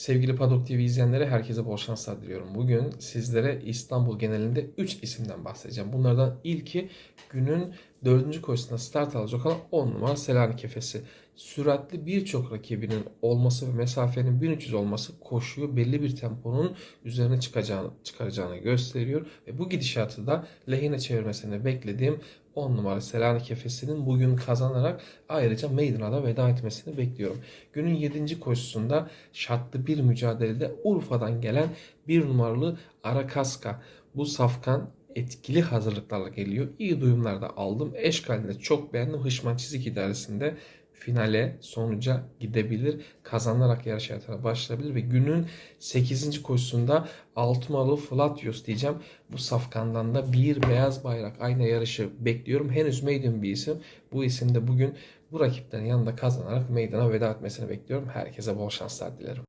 Sevgili Padok TV izleyenlere herkese bol şanslar diliyorum. Bugün sizlere İstanbul genelinde 3 isimden bahsedeceğim. Bunlardan ilki günün 4. koşusunda start alacak olan 10 numara Selanik Efes'i. Süratli birçok rakibinin olması ve mesafenin 1300 olması koşuyu belli bir temponun üzerine çıkacağını, çıkaracağını gösteriyor. Ve bu gidişatı da lehine çevirmesini beklediğim 10 numara Selanik Efes'inin bugün kazanarak ayrıca Maiden'a da veda etmesini bekliyorum. Günün 7. koşusunda şartlı bir mücadelede Urfa'dan gelen bir numaralı Arakaska. Bu safkan etkili hazırlıklarla geliyor. İyi duyumlar da aldım. Eşkalinde çok beğendim. Hışman Çizik idaresinde finale sonuca gidebilir. Kazanarak yarış hayatına başlayabilir ve günün 8. koşusunda 6 numaralı Flatius diyeceğim. Bu safkandan da bir beyaz bayrak aynı yarışı bekliyorum. Henüz maiden bir isim. Bu isim de bugün bu rakiplerin yanında kazanarak meydana veda etmesini bekliyorum. Herkese bol şanslar dilerim.